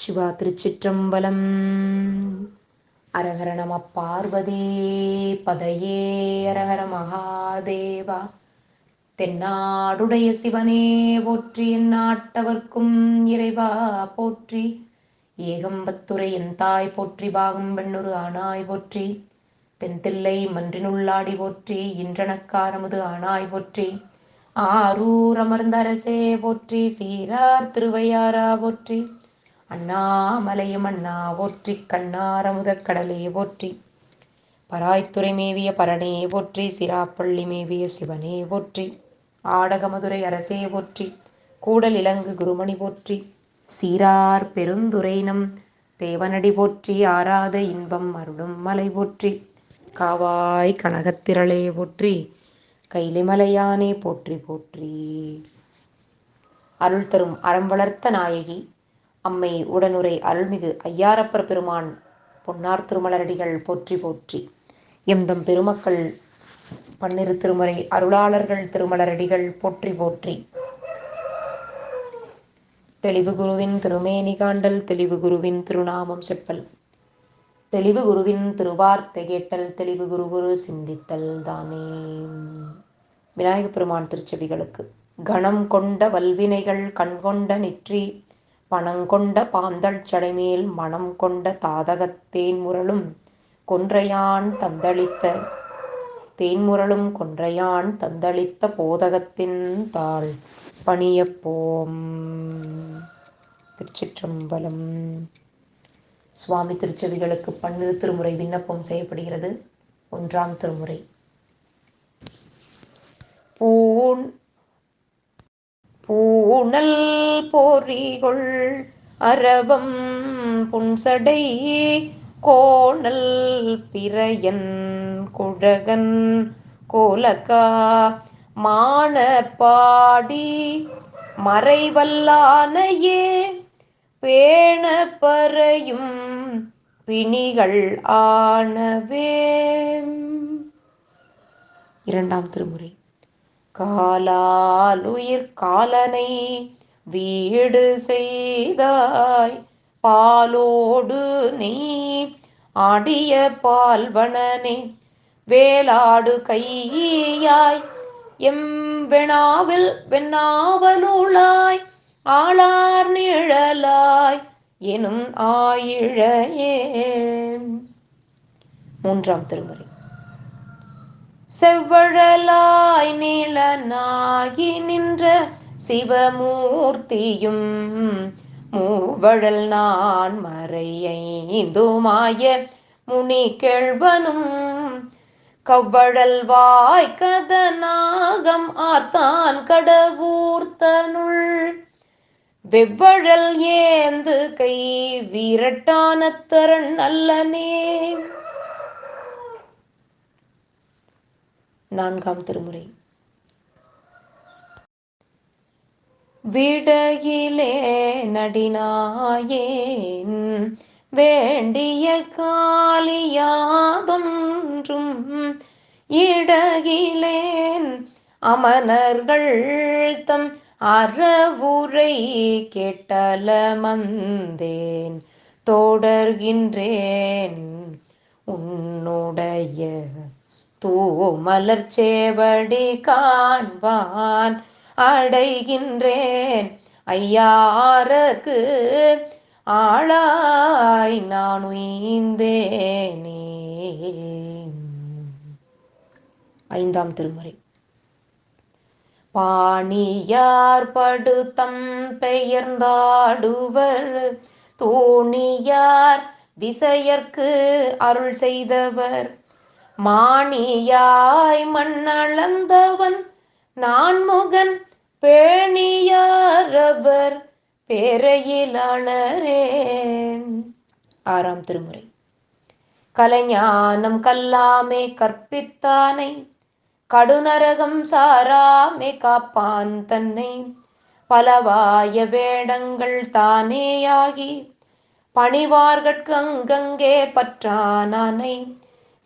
சிவா திருச்சிற்றம்பலம். அரகர நம பார்வதி பதையே அரகர மகாதேவா. தென்னாடுடைய சிவனே போற்றி நாட்டவர்க்கும் இறைவா போற்றி. ஏகம்பத்துரை என் தாய் போற்றி பாகம் பெண்ணுரு ஆனாய் போற்றி. தென்தில்லை மன்றினுள்ளாடி போற்றி இன்றனக்காரமுது ஆனாய் போற்றி. ஆரூர் அமர்ந்த அரசே போற்றி சீரார் திருவையாரா போற்றி. அண்ணாமலையும் அண்ணா போற்றி கண்ணாரமுதக் கடலே போற்றி. பராய்த்துறை மேவிய பரணே போற்றி சிராப்பள்ளி மேவிய சிவனே போற்றி. ஆடகமதுரை அரசே போற்றி கூடல் இலங்கு குருமணி போற்றி. சீரார் பெருந்துரைனம் தேவனடி போற்றி ஆராத இன்பம் அருளும் மலை போற்றி. காவாய் கனகத்திரளே போற்றி கைலிமலையானே போற்றி போற்றி. அருள் தரும் அறம் வளர்த்த நாயகி அம்மை உடனுரை அருள்மிகு ஐயாரப்பர் பெருமான் பொன்னார் திருமலரடிகள் போற்றி போற்றி. எம்தம் பெருமக்கள் பன்னிரு திருமறை அருளாளர்கள் திருமலரடிகள் போற்றி போற்றி. தெளிவு குருவின் திருமேனி காண்டல் தெளிவு குருவின் திருநாமம் செப்பல். தெளிவு குருவின் திருவார்த்தை கேட்டல் தெளிவு குரு குரு சிந்தித்தல் தானே. விநாயகப் பெருமான் திருச்செவிகளுக்கு. கணம் கொண்ட வல்வினைகள் கண்கொண்ட நெற்றி பணங்கொண்ட பாந்தள் சடைமேல் மனம் கொண்ட தாதகத்தேன் முரளும் கொன்றையான் தந்தளித்த தேன்முரளும் கொன்றையான் தந்தளித்த போதகத்தின் தாள் பணியப்போம் திருச்சிற்றம்பலம். சுவாமி திருச்செவிகளுக்கு பன்னிரு திருமுறை விண்ணப்பம் செய்யப்படுகிறது. ஒன்றாம் திருமுறை பூன் புனல் போரிகொள் அரபம் புன்சடை கோணல் பிறையன் குழகன் கோலக்கா மானப்பாடி மறைவல்லானையே பேண பறையும் பிணிகள் ஆனவே. இரண்டாம் திருமுறை. காலாலுயிர் காலனை வீடு செய்தாய். பாலோடு நீ ஆடிய பால்வனனே வேலாடு கையாய். எம் வெணாவில் வெண்ணாவலுளாய் ஆளார் நிழலாய் எனும் ஆயிழையே. மூன்றாம் திருமுறை. செவ்வழலாய் நீளனாகி நின்ற சிவமூர்த்தியும் மூவழல் நான் மறையைந்துமாய முனி கேழ்வனும் கவ்வழல் வாய் கதநாகம் ஆர்த்தான் கடவூர்த்தனுள். வெவ்வழல் ஏந்து கை வீரட்டான தரன் அல்லனே. நான்காம் திருமுறை. விடையிலே நடினாயேன் வேண்டிய காலியாதொன்றும் இடகிலேன் அமனர்கள் தம் அறவுரை கெட்டலமந்தேன் தொடர்கின்றேன் உன்னுடைய தூமலர் சேவடி காண்பான் அடைகின்றேன். ஐயாருக்கு ஆளாய் நான் உயிந்தேனே ஐந்தாம் திருமுறை. பாணியார் படுத்தம் பெயர்ந்தாடுவர். தோணியார் விசையர்க்கு அருள் செய்தவர். மாணியாய் மண்ணளந்தவன் நான்முகன் பேணியாரவர் பேரையிலாளரே ஆறாம் திருமுறை. கலைஞானம் கல்லாமே கற்பித்தானை கடுநரகம் சாராமே காப்பான் தன்னை. பலவாய வேடங்கள் தானேயாகி பணிவார்கட்கு அங்கங்கே பற்றானானை.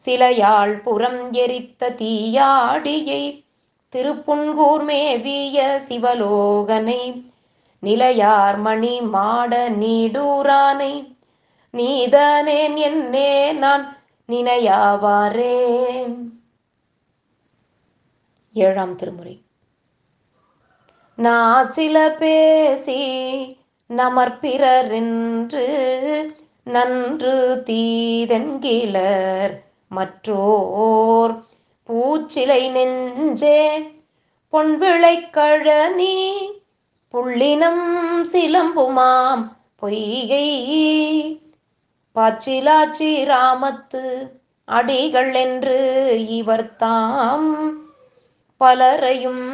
சிலையாள் புறம் எரித்த தீயாடியை திருப்புன்கூர் மேவிய சிவலோகனை நிலையார் மணி மாட நீடூரானை நீதனேன் என்னே நான் நினையாவாரே. ஏழாம் திருமுறை. நான் சில பேசி நமற்பிறரென்று நன்று தீதென்கிலர் மற்றோர் பூச்சிலை நெஞ்சே பொன்விளை கழனி புள்ளினம் சிலம்புமாம் பொய்கை. பாச்சிலாச்சி ராமத்து அடிகள் என்று இவர் தாம் பலரையும்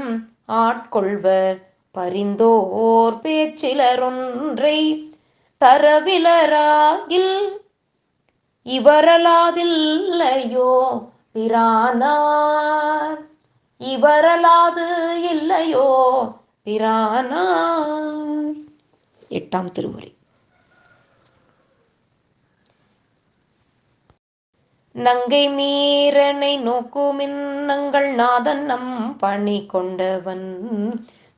ஆட்கொள்வர் பரிந்தோர் பேச்சிலரொன்றை தரவிலராகில் இவரலாதில்லையோ பிரானார். இவரலாது இல்லையோ பிரானார். எட்டாம் திருமுறை நங்கை மீரனை நோக்குமின்னங்கள் நாதன் நம் பணி கொண்டவன்.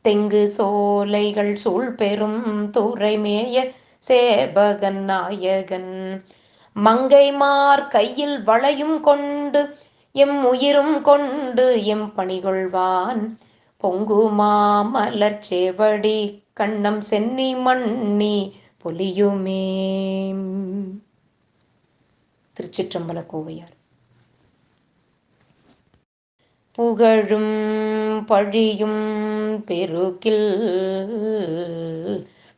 தெங்கு சோலைகள் சூழ் பெரும் துறைமேய சேபகன் நாயகன். மங்கைமார் கையில் வளையும் கொண்டு எம் உயிரும் கொண்டு எம் பணிகொள்வான். பொங்குமாமலர் சேவடி கண்ணம் சென்னி மண்ணி பொலியுமே. திருச்சிற்றம்பல கோவையார் புகழும் பழியும் பெருகில்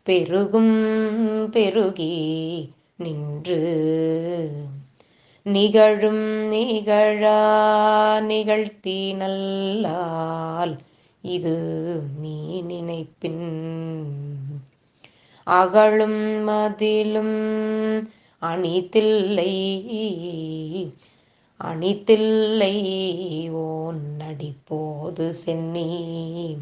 பெருகும் பெருகி நின்று. நிகழும் நிகழா நிகழ்த்தி நல்லால் இது நீ நினைப்பின். அகழும் மதிலும் அணித்தில்லை அணித்தில்லை ஓன் நடிப்போது சென்னி.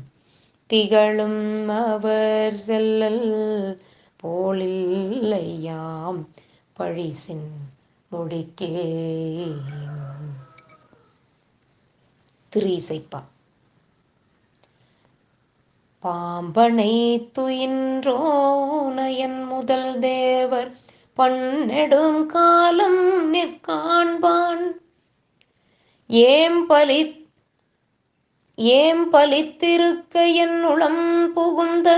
திகழும் அவர் செல்லல் போலில்லையாம் பழிசின் மொழிக்கே. திரீசைப்பா. பாம்பனை துயின்றோனயன் முதல் தேவர் பன்னெடும் காலம் நிற்காண்பான். ஏம் பலி ஏம் பலித்திருக்க என் உளம் புகுந்த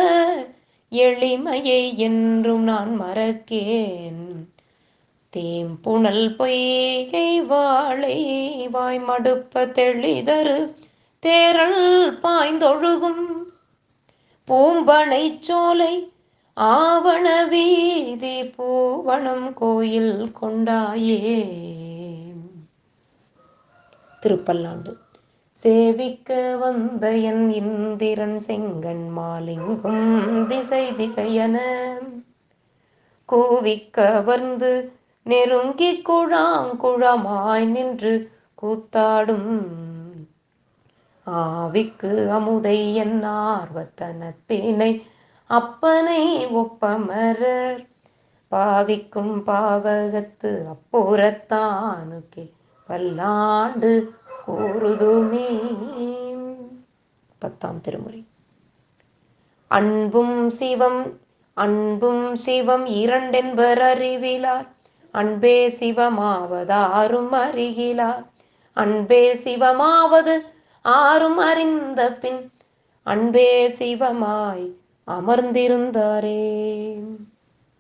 எளிமையை என்றும் நான் மறக்கேன். தேம்புணல் பொய்கை வாழை வாய் மடுப்ப தெளிதரு தேரல் பாய்ந்தொழுகும் பூம்பனை சோலை ஆவண வீதி பூவனம் கோயில் கொண்டாயே. திருப்பல்லாண்டு. சேவிக்க வந்த என் இந்திரன் செங்கன் மாலிங்கும் திசை திசையன கூவிக் கவர்ந்து நெருங்கி குழாங்குழமாய் நின்று கூத்தாடும் ஆவிக்கு அமுதை என் ஆர்வத்தனத்தினை அப்பனை ஒப்பமரர். பாவிக்கும் பாவகத்து அப்புறத்தானுக்கே பல்லாண்டு கூறுதுமே. பத்தாம் திருமுறை. அன்பும் சிவம் அன்பும் சிவம் இரண்டென்பர் அறிவிலார். அன்பே சிவமாவதாரும் அறிகிலார். அன்பே சிவமாவது ஆறும் அறிந்த பின் அன்பே சிவமாய் அமர்ந்திருந்தாரே.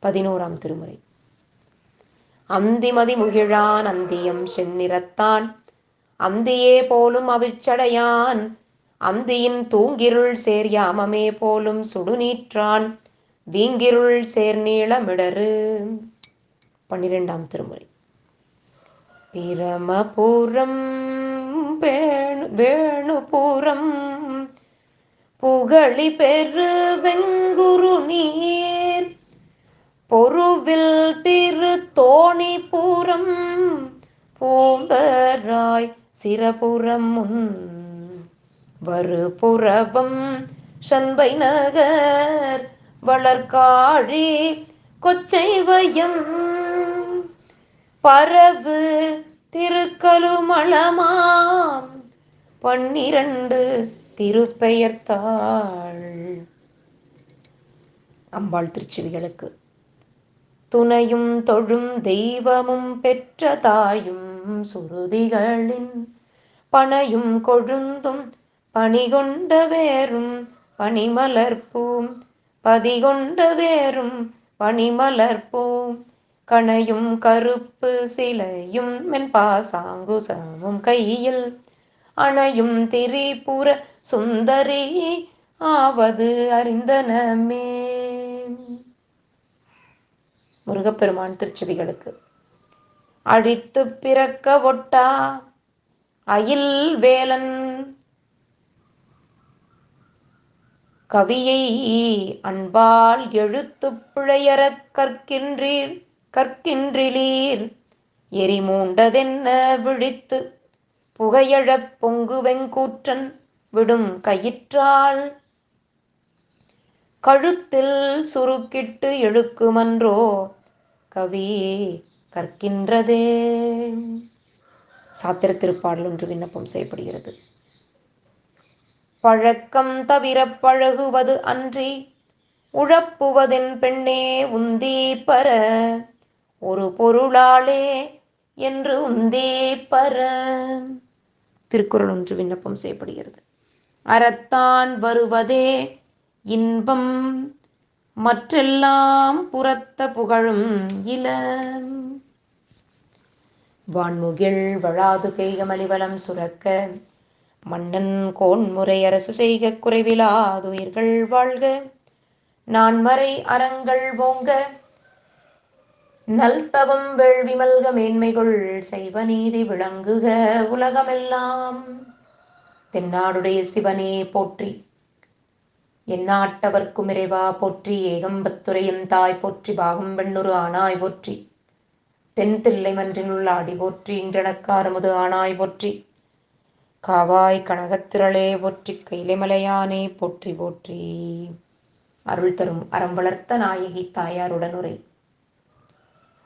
பதினோராம் திருமுறை. அந்திமதி முகிழான் அந்தியம் செந்நிறத்தான். அந்தியே போலும் அவிர்ச்சடையான். அந்தியின் தூங்கிருள் சேர் யாமமே போலும் சுடுநீற்றான். வீங்கிருள் சேர் நீளமிடரு பன்னிரெண்டாம் திருமுறை. பிரமபுரம் வேணு வேணுபுரம் புகழி பெரு வெங்குரு நீர். பொருவில் திரு தோணிபுரம் பூம்பராய் சிறபுறம் முன் வருபுறவம் சண்பை நகர் வளர்காழி கொச்சைவயம் பரவு திருக்கலுமளமாம் பன்னிரண்டு திருப்பெயர்த்தாள். அம்பாள் திருச்சுவிகளுக்கு. துணையும் தொழும் தெய்வமும் பெற்ற தாயும் சுருதிகளின் பனையும் கொழுந்தும் பணிகொண்ட வேறும் பனிமலர்ப்பூம் பதிகொண்ட வேறும் பனிமலர்ப்பூம் கணையும் கருப்பு சிலையும் மென்பாசாங்குசமும் கையில் அணையும் திரிபுர சுந்தரி ஆவது அறிந்தனமே. முருகப்பெருமான் திருச்செவிகளுக்கு அழித்து பிறக்க ஒட்டா அயில் வேலன். கவியை அன்பால் எழுத்து பிழையறக் கற்கின்றீர் கற்கின்றிலீர் எரிமூண்டதென்ன விழித்து புகையழப் பொங்கு வெங்கூற்றன் விடும் கயிற்றால் கழுத்தில் சுருக்கிட்டு எழுக்குமன்றோ? கவி கற்கின்றதே. சாத்திர திருப்பாடல் ஒன்று விண்ணப்பம் செய்யப்படுகிறது. பழக்கம் தவிர பழகுவது அன்றி உழப்புவதின் பெண்ணே உந்தே பர ஒரு பொருளாளே என்று உந்தே பர. திருக்குறள் ஒன்று விண்ணப்பம் செய்யப்படுகிறது. அறத்தான் வருவதே இன்பம் மற்றெல்லாம் புறத்த புகழும் இல. வான்முகில் வழாது பெய்கமலிவலம் சுரக்க மன்னன் கோன்முறை அரசு செய்க குறைவிலாதுயிர்கள் வாழ்க நான்மறை அறங்கள் ஓங்க நல்தவம் வேள்வி மல்க மேன்மைகள் செய்வ நீதி விளங்குக உலகமெல்லாம். தென்னாடுடைய சிவனே போற்றி எந்நாட்டவர்க்கும் இறைவா போற்றி. ஏகம்பத்துரையும் தாய் போற்றி. பாகம் ஆனாய் போற்றி. தென் தில்லை மன்றினுள்ள அடி போற்றி. இன்றனக்காரமுது ஆனாய் போற்றி. காவாய் கனகத்திரளே போற்றி. கைலைமலையானே போற்றி போற்றி. அருள் தரும் அறம் வளர்த்த நாயகி தாயாருடனுரை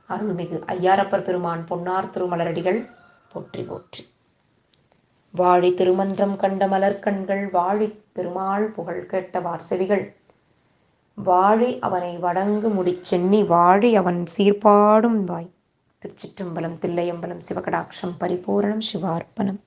அருள்மிகு ஐயாரப்பர் பெருமான் பொன்னார் திருமலரடிகள் போற்றி போற்றி. வாழி திருமன்றம் கண்ட மலர்கண்கள் வாழி பெருமாள் புகழ் கேட்ட வார்செவிகள். வாழி அவனை வடங்கு முடிச்சென்னி வாழி அவன் சீர்பாடும் வாய். திருச்சிற்றம்பலம் தில்லையம்பலம் சிவகடாட்சம் பரிபூரணம் சிவார்ப்பணம்.